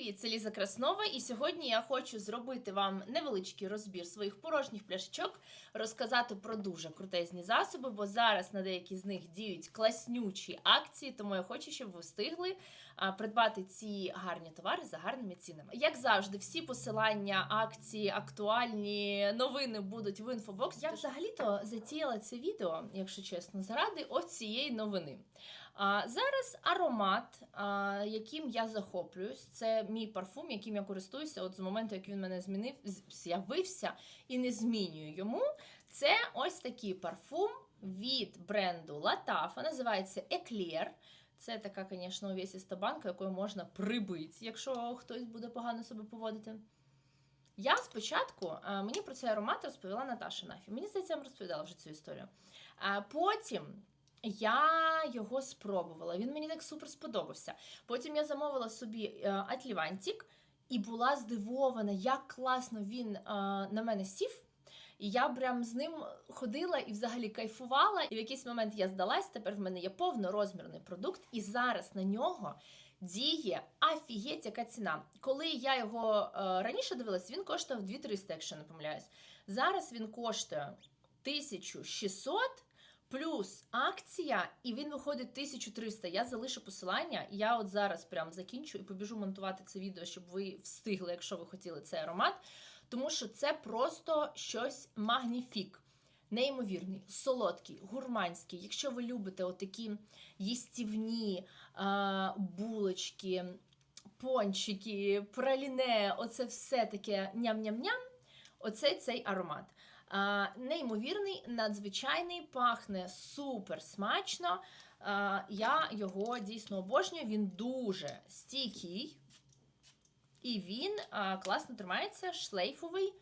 привіт! Це Ліза Краснова, і сьогодні я хочу зробити вам невеличкий розбір своїх порожніх пляшечок, розказати про дуже крутезні засоби, бо зараз на деякі з них діють класнючі акції, тому я хочу, щоб ви встигли придбати ці гарні товари за гарними цінами. Як завжди, всі посилання, акції, актуальні новини будуть в інфобоксі. Я взагалі-то затіяла це відео, якщо чесно, заради оцієї новини. А, Зараз аромат, а, яким я захоплююсь, це мій парфум, яким я користуюся от з моменту, як він мене змінив, з'явився і не змінюю йому. Це ось такий парфум від бренду Latafa, називається Eclair. Це така, звісно, увесіста банка, якою можна прибити, якщо хтось буде погано себе поводити. Я спочатку мені про цей аромат розповіла Наташа Нафі. Мені здається, я вам розповідала вже цю історію. Потім я його спробувала. Він мені так супер сподобався. Потім я замовила собі Атлівантік і була здивована, як класно він е, на мене сів. І я прям з ним ходила і взагалі кайфувала. І в якийсь момент я здалась. Тепер в мене є повнорозмірний продукт, і зараз на нього діє афігеть, яка ціна. Коли я його е, раніше дивилась, він коштував 2300, якщо не помиляюсь. Зараз він коштує 1600 плюс акція, і він виходить 1300. Я залишу посилання. Я от зараз прям закінчу і побіжу монтувати це відео, щоб ви встигли, якщо ви хотіли цей аромат. Тому що це просто щось магніфік. Неймовірний, солодкий, гурманський. Якщо ви любите отакі їстівні а, булочки, пончики, праліне, оце все таке ням-ням-ням, оце цей аромат. А, неймовірний, надзвичайний, пахне супер смачно. А, я його дійсно обожнюю. Він дуже стійкий. І він а, класно тримається, шлейфовий.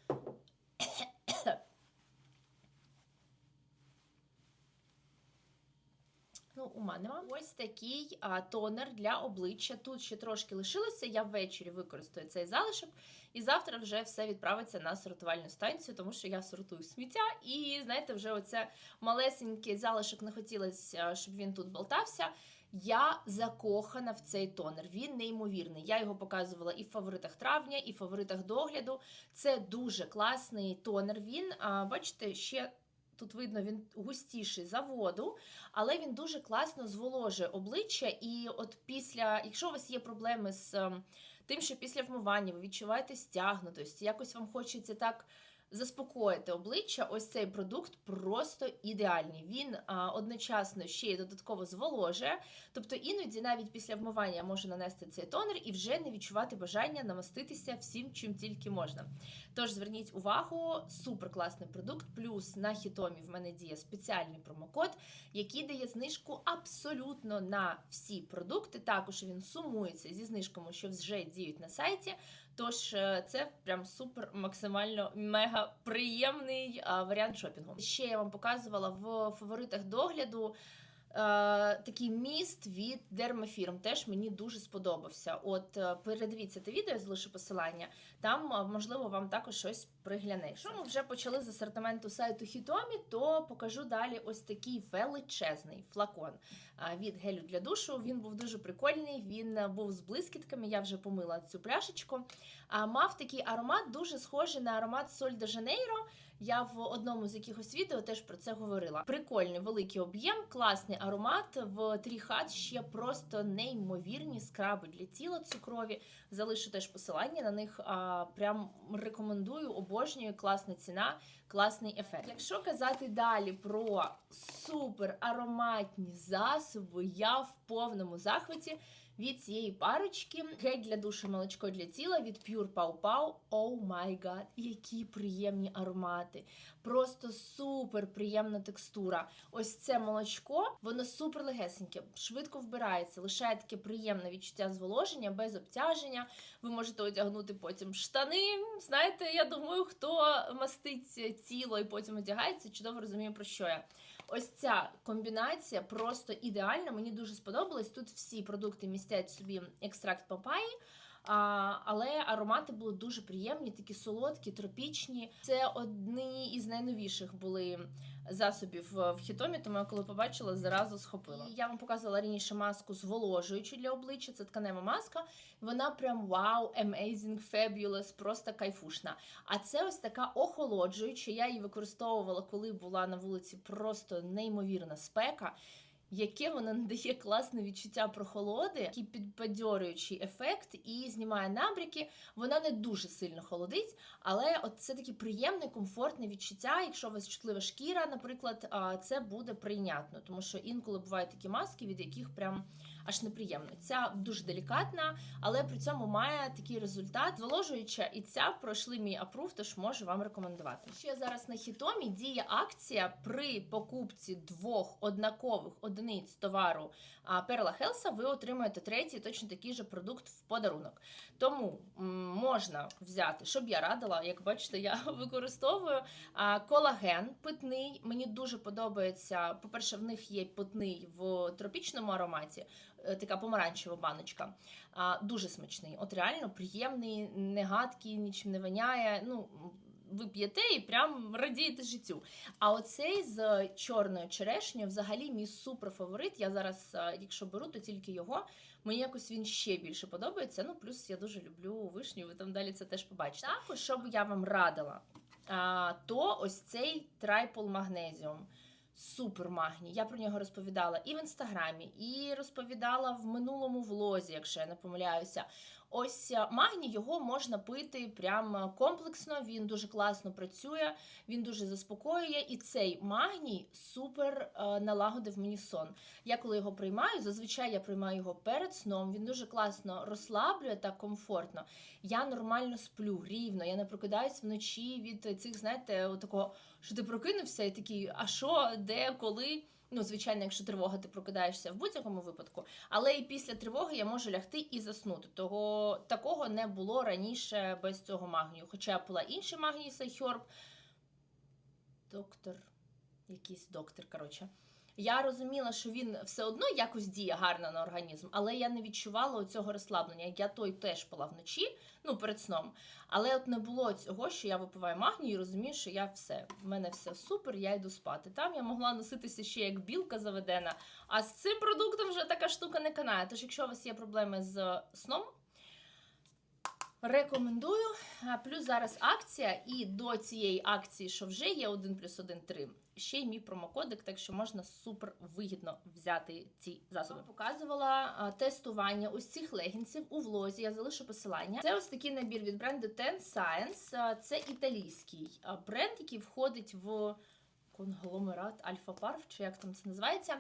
Ну, ума нема. Ось такий а, тонер для обличчя. Тут ще трошки лишилося. Я ввечері використаю цей залишок, і завтра вже все відправиться на сортувальну станцію, тому що я сортую сміття. І знаєте, вже оце малесенький залишок не хотілося, щоб він тут болтався. Я закохана в цей тонер. Він неймовірний. Я його показувала і в фаворитах травня, і в фаворитах догляду. Це дуже класний тонер. Він, а, бачите, ще. Тут видно, він густіший за воду, але він дуже класно зволожує обличчя. І от після, якщо у вас є проблеми з ем, тим, що після вмивання ви відчуваєте стягнутості, якось вам хочеться так заспокоїти обличчя, ось цей продукт просто ідеальний. Він а, одночасно ще й додатково зволожує. Тобто іноді навіть після вмивання може нанести цей тонер і вже не відчувати бажання намаститися всім, чим тільки можна. Тож зверніть увагу, супер класний продукт. Плюс на хітомі в мене діє спеціальний промокод, який дає знижку абсолютно на всі продукти. Також він сумується зі знижками, що вже діють на сайті. Тож е, це прям супер максимально мега приємний варіант шопінгу. Ще я вам показувала в фаворитах догляду. е, Такий міст від Дермафірм теж мені дуже сподобався. От е, передивіться те відео, я залишу посилання. Там е, можливо вам також щось пригляне. Якщо ми вже почали з асортименту сайту Хітомі, то покажу далі ось такий величезний флакон від гелю для душу. Він був дуже прикольний. Він був з блискітками. Я вже помила цю пляшечку. Мав такий аромат, дуже схожий на аромат Соль де Жанейро. Я в одному з якихось відео теж про це говорила. Прикольний великий об'єм, класний аромат. В Тріхат ще просто неймовірні скраби для тіла цукрові. Залишу теж посилання на них. Прям рекомендую, обожнюю, класна ціна, класний ефект. Якщо казати далі про супер ароматні засоби, я в повному захваті від цієї парочки. Гель для душу, молочко для тіла від Pure Pau Pau. Оу май гад, які приємні аромати. Просто супер приємна текстура. Ось це молочко, воно супер легесеньке, швидко вбирається, лишає таке приємне відчуття зволоження без обтяження. Ви можете одягнути потім штани. Знаєте, я думаю, хто мастить тіло і потім одягається, чудово розуміє, про що я. Ось ця комбінація просто ідеальна. Мені дуже сподобалось. Тут всі продукти містять собі екстракт папаї. А, але аромати були дуже приємні, такі солодкі, тропічні. Це одні із найновіших були засобів в в хітомі, тому я коли побачила, зразу схопила. І я вам показувала раніше маску зволожуючу для обличчя. Це тканева маска. Вона прям вау, amazing, fabulous, просто кайфушна. А це ось така охолоджуюча. Я її використовувала, коли була на вулиці просто неймовірна спека. Яке вона надає класне відчуття прохолоди, який підбадьорюючий ефект і знімає набряки. Вона не дуже сильно холодить, але от це таке приємне, комфортне відчуття. Якщо у вас чутлива шкіра, наприклад, це буде прийнятно, тому що інколи бувають такі маски, від яких прям аж неприємно. Ця дуже делікатна, але при цьому має такий результат. Зволожуюча і ця пройшли мій апрув, тож можу вам рекомендувати. Ще зараз на хітомі діє акція при покупці двох однакових одиниць товару Перла Хелса. Ви отримуєте третій, точно такий же продукт в подарунок. Тому можна взяти, щоб я радила, як бачите, я використовую колаген питний. Мені дуже подобається. По-перше, в них є питний в тропічному ароматі, е, така помаранчева баночка. Дуже смачний. От реально приємний, не гадкий, нічим не воняє. Ну, ви п'єте і прям радієте життю. А оцей з чорною черешнею взагалі мій супер фаворит. Я зараз, е, якщо беру, то тільки його. Мені якось він ще більше подобається. Ну, плюс я дуже люблю вишню, ви там далі це теж побачите. Також, що б я вам радила, то ось цей трайпол магнезіум. Супер магній. Я про нього розповідала і в інстаграмі, і розповідала в минулому влозі, якщо я не помиляюся. Ось е, магній його можна пити прям комплексно. Він дуже класно працює, він дуже заспокоює. І цей магній супер е, налагодив мені сон. Я коли його приймаю, зазвичай я приймаю його перед сном. Він дуже класно розслаблює та комфортно. Я нормально сплю рівно. Я не прокидаюсь вночі від цих, знаєте, такого, що ти прокинувся і такий, а що, де, коли. Ну, звичайно, якщо тривога, ти прокидаєшся в будь-якому випадку, але і після тривоги я можу лягти і заснути. Того такого не було раніше без цього магнію. Хоча була інша магній Сайхерб, доктор, якийсь доктор, коротше. Я розуміла, що він все одно якось діє гарно на організм, але я не відчувала цього розслаблення. Я той теж пила вночі, ну перед сном. Але от не було цього, що я випиваю магній і розумію, що я все, в мене все супер, я йду спати. Там я могла носитися ще як білка заведена. А з цим продуктом вже така штука не канає. Тож, якщо у вас є проблеми з сном, Рекомендую. Плюс зараз акція, і до цієї акції, що вже є 1 плюс 1 3, ще й мій промокодик, так що можна супер вигідно взяти ці засоби. Я Показувала тестування ось цих легінсів у влозі. Я залишу посилання. Це ось такий набір від бренду Ten Science. Це італійський бренд, який входить в конгломерат Альфа Парф, чи як там це називається.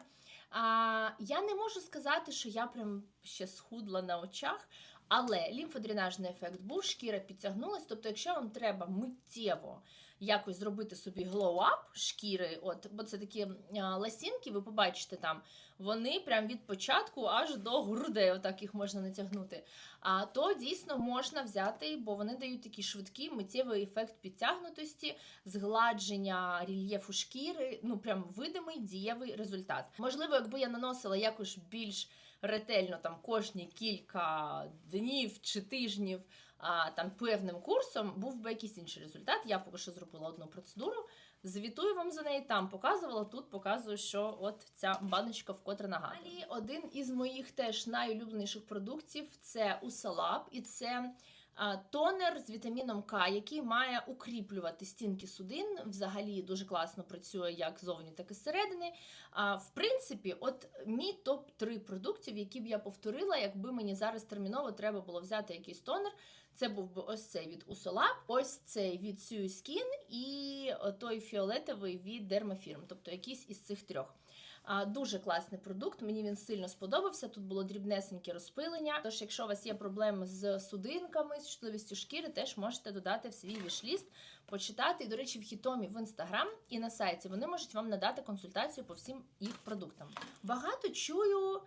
А, Я не можу сказати, що я прям ще схудла на очах. Але лімфодренажний ефект був, шкіра підтягнулась. Тобто, якщо вам треба миттєво якось зробити собі глоу-ап шкіри, от, бо це такі ласінки, ви побачите там, вони прям від початку аж до грудей, отак їх можна натягнути. А то дійсно можна взяти, бо вони дають такий швидкий миттєвий ефект підтягнутості, згладження рельєфу шкіри, ну прям видимий дієвий результат. Можливо, якби я наносила якось більш ретельно там кожні кілька днів чи тижнів а, там певним курсом, був би якийсь інший результат. Я поки що зробила одну процедуру. Звітую вам за неї там, показувала тут, показую, що от ця баночка вкотре нагадує. Далі один із моїх теж найулюбленіших продуктів це Усалаб, і це тонер з вітаміном К, який має укріплювати стінки судин. Взагалі дуже класно працює як зовні, так і зсередини. В принципі, от мій топ 3 продуктів, які б я повторила, якби мені зараз терміново треба було взяти якийсь тонер. Це був би ось цей від Usolab, ось цей від Skin і той фіолетовий від Dermafirm, тобто якийсь із цих трьох. Дуже класний продукт, мені він сильно сподобався. Тут було дрібнесеньке розпилення. Тож, якщо у вас є проблеми з судинками, з чутливістю шкіри, теж можете додати в свій вішліст, почитати. І, до речі, в хітомі в інстаграм і на сайті вони можуть вам надати консультацію по всім їх продуктам. Багато чую.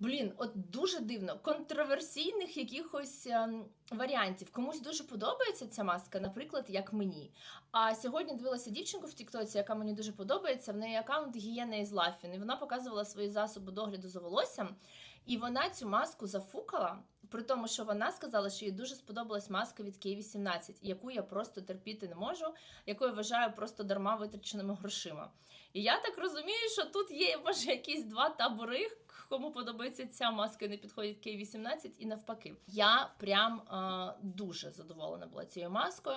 Блін, от дуже дивно, контроверсійних якихось ем, варіантів. Комусь дуже подобається ця маска, наприклад, як мені. А сьогодні дивилася дівчинку в Тіктоці, яка мені дуже подобається. В неї аккаунт гієна із Лафін, і вона показувала свої засоби догляду за волоссям. І вона цю маску зафукала При тому, що вона сказала, що їй дуже сподобалась маска від K18, яку я просто терпіти не можу, яку я вважаю просто дарма витраченими грошима. І я так розумію, що тут є може якісь два табори, кому подобається ця маска не підходить K18, і навпаки. Я прям е, дуже задоволена була цією маскою.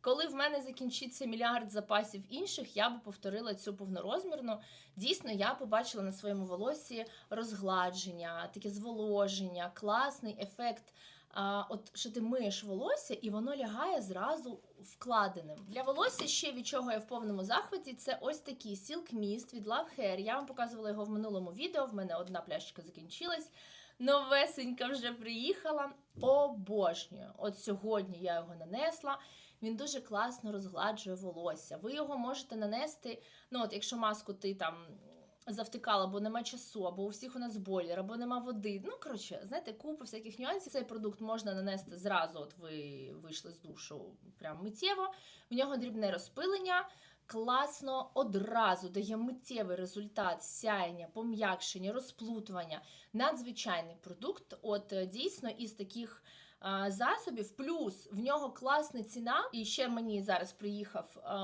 Коли в мене закінчиться мільярд запасів інших, я би повторила цю повнорозмірну. Дійсно, я побачила на своєму волосі розгладження, таке зволоження, класний ефект. А, от що ти миєш волосся, і воно лягає зразу вкладеним. Для волосся ще від чого я в повному захваті. Це ось такий Silk Mist від Love Hair. Я вам показувала його в минулому відео. В мене одна пляшечка закінчилась. Новесенька вже приїхала. Обожнюю. От сьогодні я його нанесла. Він дуже класно розгладжує волосся. Ви його можете нанести. Ну, от якщо маску ти там завтикала, бо нема часу, або у всіх у нас бойлер, або нема води. Ну, коротше, знаєте, купа всяких нюансів. Цей продукт можна нанести зразу. От ви вийшли з душу прям миттєво. В нього дрібне розпилення. Класно одразу дає миттєвий результат сяєння, пом'якшення, розплутування. Надзвичайний продукт. От е, дійсно із таких засобів. Плюс в нього класна ціна. І ще мені зараз приїхав а,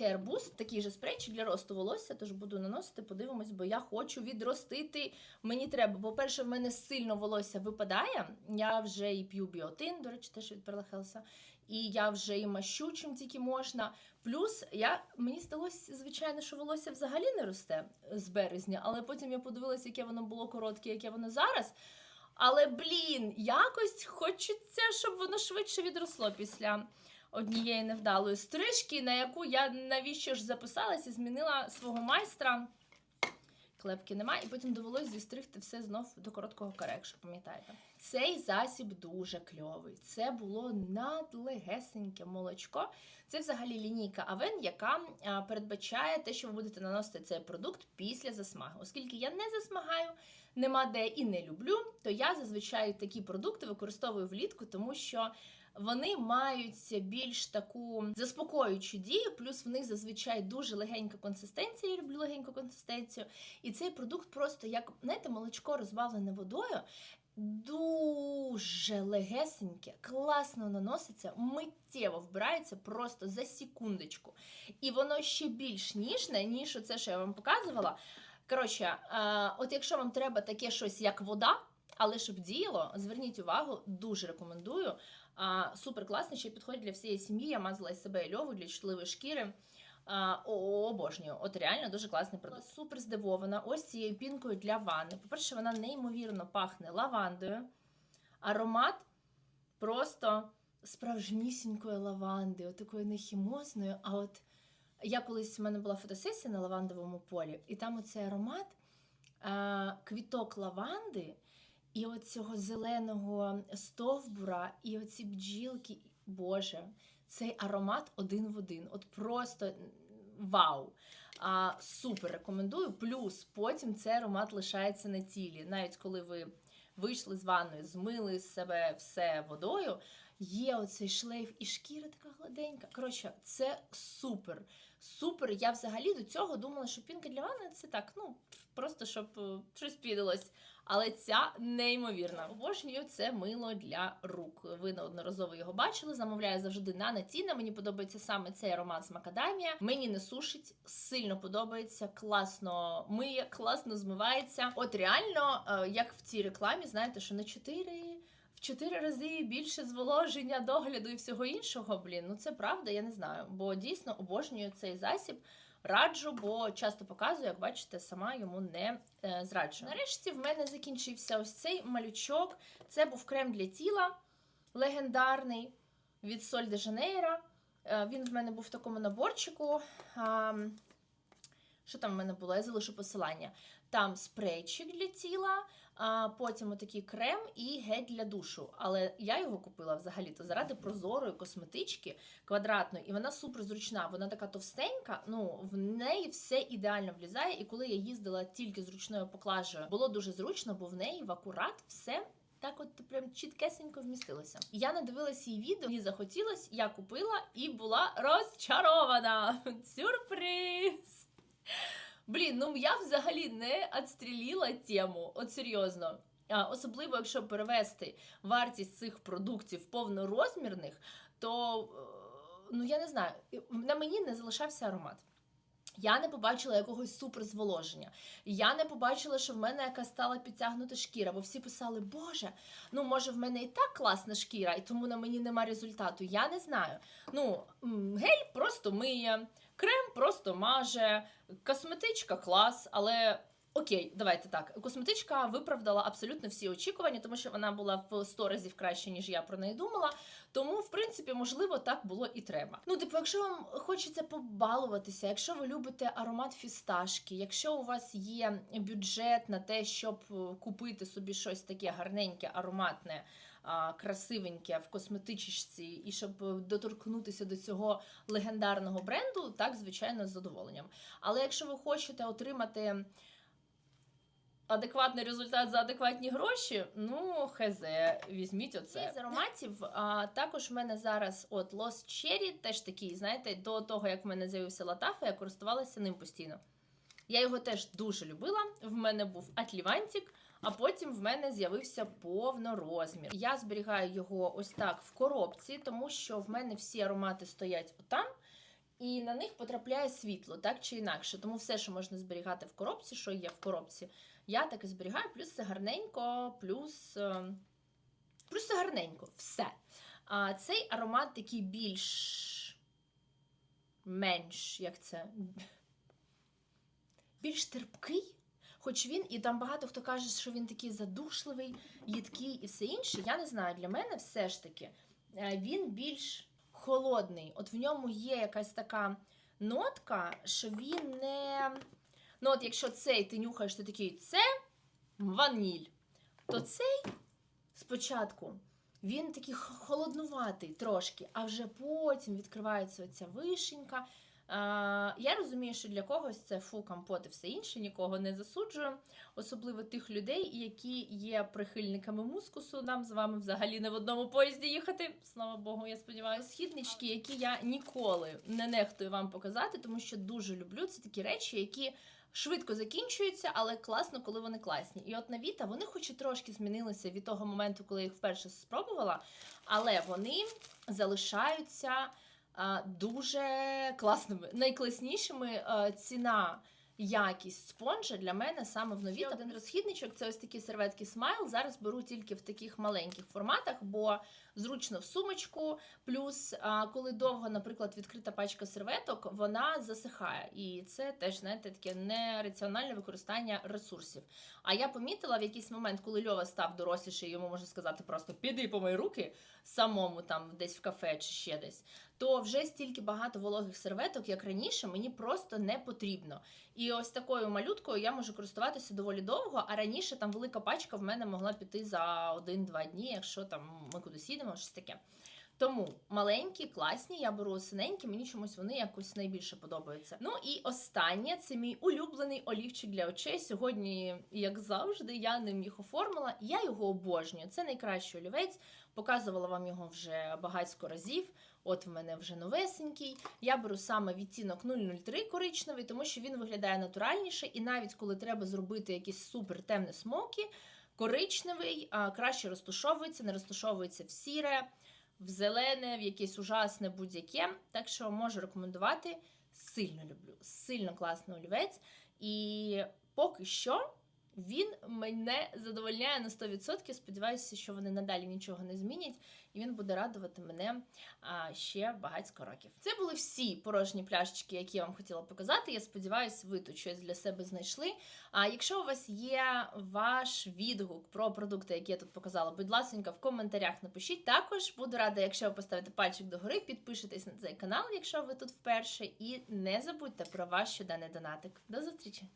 Hair Boost, такий же спрейчик для росту волосся. Тож буду наносити, подивимось, бо я хочу відростити. Мені треба. По-перше, в мене сильно волосся випадає. Я вже і п'ю біотин, до речі, теж від Perla. І я вже і мащу, чим тільки можна. Плюс я мені здалося, звичайно, що волосся взагалі не росте з березня, але потім я подивилася, яке воно було коротке, яке воно зараз. Але блін, якось хочеться, щоб воно швидше відросло після однієї невдалої стрижки, на яку я навіщо ж записалась і змінила свого майстра. Клепки немає, і потім довелось зістригти все знов до короткого каре, якщо пам'ятаєте. Цей засіб дуже кльовий. Це було надлегесеньке молочко. Це взагалі лінійка Авен, яка передбачає те, що ви будете наносити цей продукт після засмаги. Оскільки я не засмагаю, нема де і не люблю, то я зазвичай такі продукти використовую влітку, тому що. Вони мають більш таку заспокоюючу дію, плюс в них зазвичай дуже легенька консистенція. Я люблю легеньку консистенцію. І цей продукт просто як знаєте, молочко розбавлене водою. Дуже легесеньке, класно наноситься, миттєво вбирається просто за секундочку. І воно ще більш ніжне, ніж оце, що я вам показувала. Коротше, е, от якщо вам треба таке щось як вода, але щоб діяло, зверніть увагу, дуже рекомендую. А, Супер класний, ще підходить для всієї сім'ї. Я мазала із себе льову для чутливої шкіри. А, о, обожнюю. От реально дуже класний продукт. Супер здивована. Ось цією пінкою для ванни. По-перше, вона неймовірно пахне лавандою. Аромат просто справжнісінької лаванди, от такої нехімозною. А от я колись в мене була фотосесія на лавандовому полі, і там оцей аромат квіток лаванди. І оцього цього зеленого стовбура, і оці бджілки, Боже, цей аромат один в один. От просто вау! А, Супер рекомендую. Плюс потім цей аромат лишається на тілі. Навіть коли ви вийшли з ванною, змили з себе все водою, є оцей шлейф, і шкіра така гладенька. Коротше, це супер. Супер. Я взагалі до цього думала, що пінка для ванни це так, ну, просто щоб е, щось підалось. Але ця неймовірна. Обожнюю це мило для рук. Ви неодноразово його бачили. Замовляю завжди на Натіна. Мені подобається саме цей аромат з макадамія. Мені не сушить, сильно подобається, класно миє, класно змивається. От реально, е, як в цій рекламі, знаєте, що на 4 в 4 рази більше зволоження, догляду і всього іншого. Блін, ну це правда, я не знаю. Бо дійсно обожнюю цей засіб. Раджу, бо часто показую, як бачите, сама йому не е, зраджую. Нарешті в мене закінчився ось цей малючок. Це був крем для тіла легендарний від Соль де Жанейро. Е, він в мене був в такому наборчику. Що там в мене було? Я залишу посилання. Там спрейчик для тіла, а потім отакий крем і гель для душу. Але я його купила взагалі-то заради прозорої косметички квадратної, і вона супер зручна. Вона така товстенька. Ну в неї все ідеально влізає. І коли я їздила тільки з ручною поклажею, було дуже зручно, бо в неї в акурат все. Так, от прям чіткесенько вмістилося. Я надивилася її відео, їй захотілось, я купила і була розчарована. Сюрприз! Блін, ну я взагалі не відстріліла тему. От серйозно. А, Особливо, якщо перевести вартість цих продуктів повнорозмірних, то е, ну я не знаю, на мені не залишався аромат. Я не побачила якогось суперзволоження. Я не побачила, що в мене якась стала підтягнута шкіра, бо всі писали, Боже, ну може в мене і так класна шкіра, і тому на мені нема результату. Я не знаю. Ну, гель просто миє, крем просто маже, косметичка клас, але. Окей, давайте так. Косметичка виправдала абсолютно всі очікування, тому що вона була в 100 разів краще, ніж я про неї думала. Тому, в принципі, можливо, так було і треба. Ну, типу, якщо вам хочеться побалуватися, якщо ви любите аромат фісташки, якщо у вас є бюджет на те, щоб е, купити собі щось таке гарненьке, ароматне. Красивеньке в косметичці, і щоб е, доторкнутися до цього легендарного бренду, так звичайно з задоволенням. Але якщо ви хочете отримати адекватний результат за адекватні гроші, ну хз, візьміть оце. З ароматів а, також в мене зараз от Lost Cherry, теж такий, знаєте, до того як в мене з'явився латафа, я користувалася ним постійно. Я його теж дуже любила. В мене був атлівантик, а потім в мене з'явився повнорозмір. Я зберігаю його ось так в коробці, тому що в мене всі аромати стоять отам. І на них потрапляє світло, так чи інакше. Тому все, що можна зберігати в коробці, що є в коробці, я так і зберігаю, плюс це гарненько, плюс е, плюс це гарненько, все. А цей аромат такий більш менш, як це, більш терпкий. Хоч він, і там багато хто каже, що він такий задушливий, їдкий і все інше. Я не знаю, для мене все ж таки е, він більш холодний. От в ньому є якась така нотка, що він не. Ну, от якщо цей ти нюхаєш, ти такий це ваніль, то цей спочатку він такий холоднуватий трошки, а вже потім відкривається оця вишенька. Я розумію, що для когось це фу, компот і все інше, нікого не засуджую, особливо тих людей, які є прихильниками мускусу. Нам з вами взагалі не в одному поїзді їхати. Слава Богу, я сподіваюся. Східнички, які я ніколи не нехтую вам показати, тому що дуже люблю. Це такі речі, які швидко закінчуються, але класно, коли вони класні. І от на Віта вони хоч і трошки змінилися від того моменту, коли я їх вперше спробувала, але вони залишаються а, дуже класними. Найкласнішими а, ціна. Якість спонжа для мене саме в нові. Один розхідничок це ось такі серветки Smile. Зараз беру тільки в таких маленьких форматах, бо зручно в сумочку. Плюс, коли довго, наприклад, відкрита пачка серветок, вона засихає. І це теж, знаєте, таке нераціональне використання ресурсів. А я помітила в якийсь момент, коли Льова став доросліший, йому можна сказати просто піди по мої руки самому там десь в кафе чи ще десь. То вже стільки багато вологих серветок, як раніше, мені просто не потрібно. І ось такою малюткою я можу користуватися доволі довго, а раніше там велика пачка в мене могла піти за один-два дні, якщо там ми кудись їдемо, щось таке. Тому маленькі, класні, я беру синенькі, мені чомусь вони якось найбільше подобаються. Ну і останнє це мій улюблений олівчик для очей. Сьогодні, як завжди, я ним їх оформила. Я його обожнюю. Це найкращий олівець. Показувала вам його вже багатько разів. От в мене вже новесенький. Я беру саме відтінок 003 коричневий, тому що він виглядає натуральніше, і навіть коли треба зробити якісь супер темне смокі, коричневий краще розташовується, не розташовується в сіре, в зелене, в якесь ужасне будь-яке. Так що можу рекомендувати. Сильно люблю, сильно класний олівець. І поки що. Він мене задовольняє на 100%. Сподіваюся, що вони надалі нічого не змінять, і він буде радувати мене ще багатько років. Це були всі порожні пляшечки, які я вам хотіла показати. Я сподіваюся, ви тут щось для себе знайшли. А якщо у вас є ваш відгук про продукти, які я тут показала, будь ласка, в коментарях напишіть. Також буду рада, якщо ви поставите пальчик догори, підпишитесь на цей канал, якщо ви тут вперше, і не забудьте про ваш щоденний донатик. До зустрічі!